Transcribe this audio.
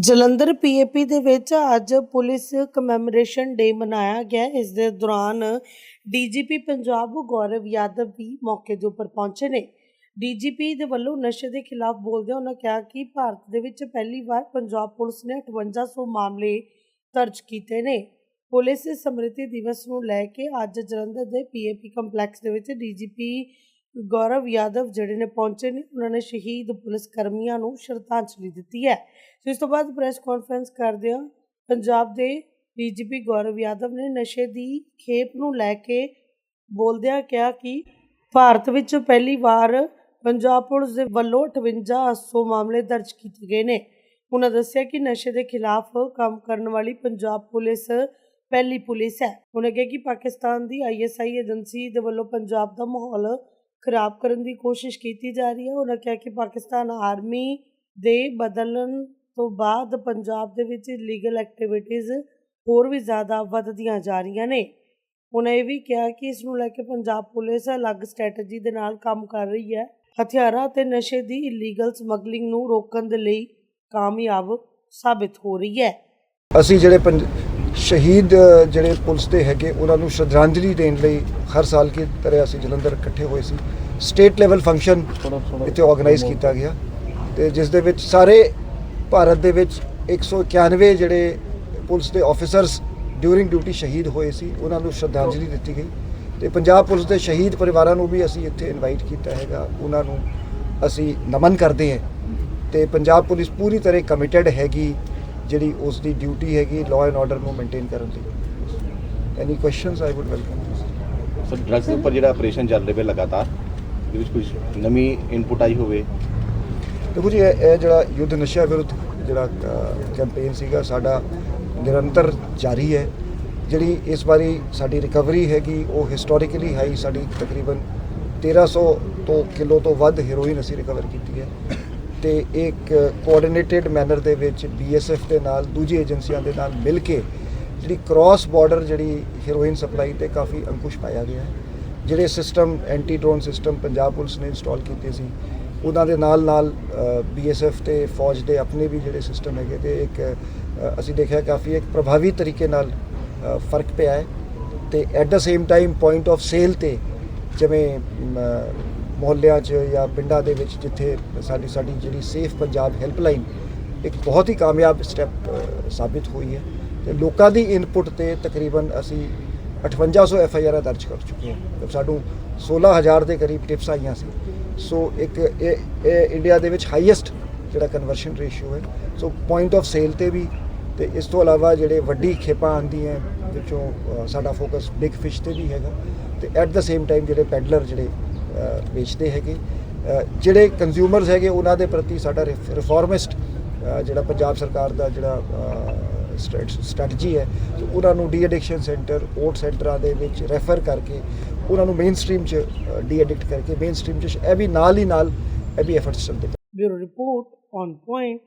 Jalandhar PAP ਦੇ ਵਿੱਚ ਅੱਜ ਪੁਲਿਸ ਕਮੈਮੋਰੇਸ਼ਨ ਡੇ ਮਨਾਇਆ ਗਿਆ। ਇਸ ਦੇ ਦੌਰਾਨ ਡੀਜੀਪੀ ਪੰਜਾਬ ਗੌਰਵ ਯਾਦਵ ਵੀ ਮੌਕੇ ਦੇ ਉੱਪਰ ਪਹੁੰਚੇ ਨੇ। ਡੀਜੀਪੀ ਦੇ ਵੱਲੋਂ ਨਸ਼ੇ ਦੇ ਖਿਲਾਫ ਬੋਲਦਿਆਂ ਉਹਨਾਂ ਕਿਹਾ ਕਿ ਭਾਰਤ ਦੇ ਵਿੱਚ ਪਹਿਲੀ ਵਾਰ ਪੰਜਾਬ ਪੁਲਿਸ ਨੇ 5800 ਮਾਮਲੇ ਦਰਜ ਕੀਤੇ ਨੇ। ਪੁਲਿਸ ਸਮ੍ਰਿਤੀ ਦਿਵਸ ਨੂੰ ਲੈ ਕੇ ਅੱਜ ਜਲੰਧਰ ਦੇ ਪੀਏਪੀ ਕੰਪਲੈਕਸ ਦੇ ਵਿੱਚ ਡੀਜੀਪੀ ਗੌਰਵ ਯਾਦਵ ਜਿਹੜੇ ਨੇ ਪਹੁੰਚੇ ਨੇ, ਉਹਨਾਂ ਨੇ ਸ਼ਹੀਦ ਪੁਲਿਸ ਕਰਮੀਆਂ ਨੂੰ ਸ਼ਰਧਾਂਜਲੀ ਦਿੱਤੀ ਹੈ। ਇਸ ਤੋਂ ਬਾਅਦ ਪ੍ਰੈਸ ਕਾਨਫਰੰਸ ਕਰਦਿਆਂ ਪੰਜਾਬ ਦੇ ਡੀਜੀਪੀ ਗੌਰਵ ਯਾਦਵ ਨੇ ਨਸ਼ੇ ਦੀ ਖੇਪ ਨੂੰ ਲੈ ਕੇ ਬੋਲਦਿਆਂ ਕਿਹਾ ਕਿ ਭਾਰਤ ਵਿੱਚ ਪਹਿਲੀ ਵਾਰ ਪੰਜਾਬ ਪੁਲਿਸ ਦੇ ਵੱਲੋਂ 5800 ਮਾਮਲੇ ਦਰਜ ਕੀਤੇ ਗਏ ਨੇ। ਉਹਨਾਂ ਦੱਸਿਆ ਕਿ ਨਸ਼ੇ ਦੇ ਖਿਲਾਫ ਕੰਮ ਕਰਨ ਵਾਲੀ ਪੰਜਾਬ ਪੁਲਿਸ ਪਹਿਲੀ ਪੁਲਿਸ ਹੈ। ਉਹਨਾਂ ਕਿਹਾ ਕਿ ਪਾਕਿਸਤਾਨ ਦੀ ਆਈਐਸਆਈ ਏਜੰਸੀ ਦੇ ਵੱਲੋਂ ਪੰਜਾਬ ਦਾ ਮਾਹੌਲ ਖਰਾਬ ਕਰਨ ਦੀ ਕੋਸ਼ਿਸ਼ ਕੀਤੀ ਜਾ ਰਹੀ ਹੈ। ਉਹਨਾਂ ਕਿਹਾ ਕਿ ਪਾਕਿਸਤਾਨ ਆਰਮੀ ਦੇ ਬਦਲਣ ਤੋਂ ਬਾਅਦ ਪੰਜਾਬ ਦੇ ਵਿੱਚ ਲੀਗਲ ਐਕਟੀਵਿਟੀਜ਼ ਹੋਰ ਵੀ ਜ਼ਿਆਦਾ ਵੱਧਦੀਆਂ ਜਾ ਰਹੀਆਂ ਨੇ। ਉਹਨਾਂ ਇਹ ਵੀ ਕਿਹਾ ਕਿ ਇਸ ਨੂੰ ਲੈ ਕੇ ਪੰਜਾਬ ਪੁਲਿਸ ਅਲੱਗ ਸਟ੍ਰੈਟਜੀ ਦੇ ਨਾਲ ਕੰਮ ਕਰ ਰਹੀ ਹੈ। ਹਥਿਆਰਾਂ ਤੇ ਨਸ਼ੇ ਦੀ ਇਲੀਗਲ ਸਮਗਲਿੰਗ ਨੂੰ ਰੋਕਣ ਦੇ ਲਈ ਕਾਮਯਾਬ ਸਾਬਿਤ ਹੋ ਰਹੀ ਹੈ। ਅਸੀਂ ਜਿਹੜੇ ਪੰਜ- ਸ਼ਹੀਦ, ਜਿਹੜੇ ਪੁਲਿਸ ਦੇ ਹੈਗੇ, ਉਹਨਾਂ ਨੂੰ ਸ਼ਰਧਾਂਜਲੀ ਦੇਣ ਲਈ ਹਰ ਸਾਲ ਕੀ ਤਰ੍ਹਾਂ ਅਸੀਂ ਜਲੰਧਰ ਇਕੱਠੇ ਹੋਏ ਸੀ। ਸਟੇਟ ਲੈਵਲ ਫੰਕਸ਼ਨ ਇੱਥੇ ਆਰਗੇਨਾਈਜ਼ ਕੀਤਾ ਗਿਆ ਤੇ ਜਿਸ ਦੇ ਵਿੱਚ ਸਾਰੇ ਭਾਰਤ ਦੇ ਵਿੱਚ 191 ਜਿਹੜੇ ਪੁਲਿਸ ਦੇ ਆਫੀਸਰਸ ਡਿਊਰਿੰਗ ਡਿਊਟੀ ਸ਼ਹੀਦ ਹੋਏ ਸੀ, ਉਹਨਾਂ ਨੂੰ ਸ਼ਰਧਾਂਜਲੀ ਦਿੱਤੀ ਗਈ ਤੇ ਪੰਜਾਬ ਪੁਲਿਸ ਦੇ ਸ਼ਹੀਦ ਪਰਿਵਾਰਾਂ ਨੂੰ ਵੀ ਅਸੀਂ ਇੱਥੇ ਇਨਵਾਈਟ ਕੀਤਾ ਹੈਗਾ, ਉਹਨਾਂ ਨੂੰ ਅਸੀਂ ਨਮਨ ਕਰਦੇ ਹਾਂ ਤੇ ਪੰਜਾਬ ਪੁਲਿਸ ਪੂਰੀ ਤਰ੍ਹਾਂ ਕਮਿਟਡ ਹੈਗੀ ਜਿਹੜੀ ਉਸ ਦੀ ਡਿਊਟੀ ਹੈਗੀ ਲਾਅ ਐਂਡ ਆਰਡਰ ਨੂੰ ਮੇਨਟੇਨ ਕਰਨ ਲਈ। Any questions I would welcome sir drugs ਦੇ ਉੱਪਰ ਜਿਹੜਾ ਆਪਰੇਸ਼ਨ ਚੱਲ ਰਿਹਾ ਹੈ ਲਗਾਤਾਰ ਇਹਦੇ ਵਿੱਚ ਕੁਝ ਨਵੀਂ ਇਨਪੁਟ ਆਈ ਹੋਵੇ? ਦੇਖੋ ਜੀ ਇਹ ਇਹ ਜਿਹੜਾ ਯੁੱਧ ਨਸ਼ਾ ਵਿਰੁੱਧ ਜਿਹੜਾ ਕੈਂਪੇਨ ਸੀਗਾ ਸਾਡਾ ਨਿਰੰਤਰ ਜਾਰੀ ਹੈ। ਜਿਹੜੀ ਇਸ ਵਾਰੀ ਸਾਡੀ ਰਿਕਵਰੀ ਹੈਗੀ ਉਹ ਹਿਸਟੋਰੀਕਲੀ ਹਾਈ ਸਾਡੀ ਤਕਰੀਬਨ 1300 ਤੋਂ ਕਿਲੋ ਤੋਂ ਵੱਧ ਹੈਰੋਇਨ ਅਸੀਂ ਰਿਕਵਰ ਕੀਤੀ ਹੈ। ਤੇ ਇੱਕ ਕੋਆਰਡੀਨੇਟਿਡ ਮੈਨਰ ਦੇ ਵਿੱਚ ਬੀਐਸਐਫ ਦੇ ਨਾਲ ਦੂਜੀ ਏਜੰਸੀਆਂ ਦੇ ਨਾਲ ਮਿਲ ਕੇ ਜਿਹੜੀ ਕ੍ਰਾਸ ਬਾਰਡਰ ਜਿਹੜੀ ਹੀਰੋਇਨ ਸਪਲਾਈ ਤੇ ਕਾਫੀ ਅੰਕੁਸ਼ ਪਾਇਆ ਗਿਆ ਹੈ। ਜਿਹੜੇ system anti drone system Punjab police ਨੇ ਇੰਸਟਾਲ ਕੀਤੇ ਸੀ, ਉਹਨਾਂ ਦੇ ਨਾਲ ਨਾਲ ਬੀਐਸਐਫ ਤੇ ਫੌਜ ਦੇ ਆਪਣੇ ਵੀ ਜਿਹੜੇ ਸਿਸਟਮ ਹੈਗੇ ਤੇ ਇੱਕ ਅਸੀਂ ਦੇਖਿਆ ਕਾਫੀ ਇੱਕ ਪ੍ਰਭਾਵੀ ਤਰੀਕੇ ਨਾਲ ਫ਼ਰਕ ਪਿਆ ਹੈ ਤੇ at the same time point of sale ਤੇ ਜਿਵੇਂ ਮੁਹੱਲਿਆਂ 'ਚ ਜਾਂ ਪਿੰਡਾਂ ਦੇ ਵਿੱਚ ਜਿੱਥੇ ਸਾਡੀ ਸਾਡੀ ਜਿਹੜੀ ਸੇਫ ਪੰਜਾਬ ਹੈਲਪਲਾਈਨ ਇੱਕ ਬਹੁਤ ਹੀ ਕਾਮਯਾਬ ਸਟੈਪ ਸਾਬਿਤ ਹੋਈ ਹੈ ਤੇ ਲੋਕਾਂ ਦੀ ਇਨਪੁਟ ਤੇ ਤਕਰੀਬਨ ਅਸੀਂ 5800 ਐਫ ਆਈ ਆਰ ਦਰਜ ਕਰ ਚੁੱਕੇ ਹਾਂ। ਤੇ ਸਾਨੂੰ 16000 ਦੇ ਕਰੀਬ ਟਿਪਸ ਆਈਆਂ ਸੀ। ਸੋ ਇੱਕ ਇਹ ਇੰਡੀਆ ਦੇ ਵਿੱਚ ਹਾਈਐਸਟ ਜਿਹੜਾ ਕਨਵਰਸ਼ਨ ਰੇਸ਼ੀਓ ਹੈ। ਸੋ ਪੁਆਇੰਟ ਆਫ ਸੇਲ ਤੇ ਵੀ ਤੇ ਇਸ ਤੋਂ ਇਲਾਵਾ ਜਿਹੜੇ ਵੱਡੀ ਖੇਪਾਂ ਆਉਂਦੀਆਂ ਵਿੱਚੋਂ ਸਾਡਾ ਫੋਕਸ ਬਿਗ ਫਿਸ਼ ਤੇ ਵੀ ਹੈਗਾ। ਤੇ ਐਟ ਦਾ ਸੇਮ ਟਾਈਮ ਜਿਹੜੇ ਪੈਡਲਰ ਜਿਹੜੇ ਵੇਚਦੇ ਹੈਗੇ। ਜਿਹੜੇ ਕੰਜ਼ਿਊਮਰਸ ਹੈਗੇ, ਉਹਨਾਂ ਦੇ ਪ੍ਰਤੀ ਸਾਡਾ ਰਿਫਾਰਮਿਸਟ ਜਿਹੜਾ ਪੰਜਾਬ ਸਰਕਾਰ ਦਾ ਜਿਹੜਾ ਸਟ੍ਰੈਟਜੀ ਹੈ ਉਹਨਾਂ ਨੂੰ ਡੀ ਐਡਿਕਸ਼ਨ ਸੈਂਟਰ ਓਟ ਸੈਂਟਰਾਂ ਦੇ ਵਿੱਚ ਰੈਫਰ ਕਰਕੇ ਉਹਨਾਂ ਨੂੰ ਮੇਨ ਸਟ੍ਰੀਮ 'ਚ ਡੀ ਐਡਿਕਟ ਕਰਕੇ ਮੇਨ ਸਟ੍ਰੀਮ 'ਚ, ਇਹ ਵੀ ਨਾਲ ਹੀ ਨਾਲ ਇਹ ਵੀ ਐਫਰਟਸ ਚੱਲਦੇ ਬਿਊਰੋ ਰਿਪੋਰਟ ਔਨ ਪੁਆਇੰਟ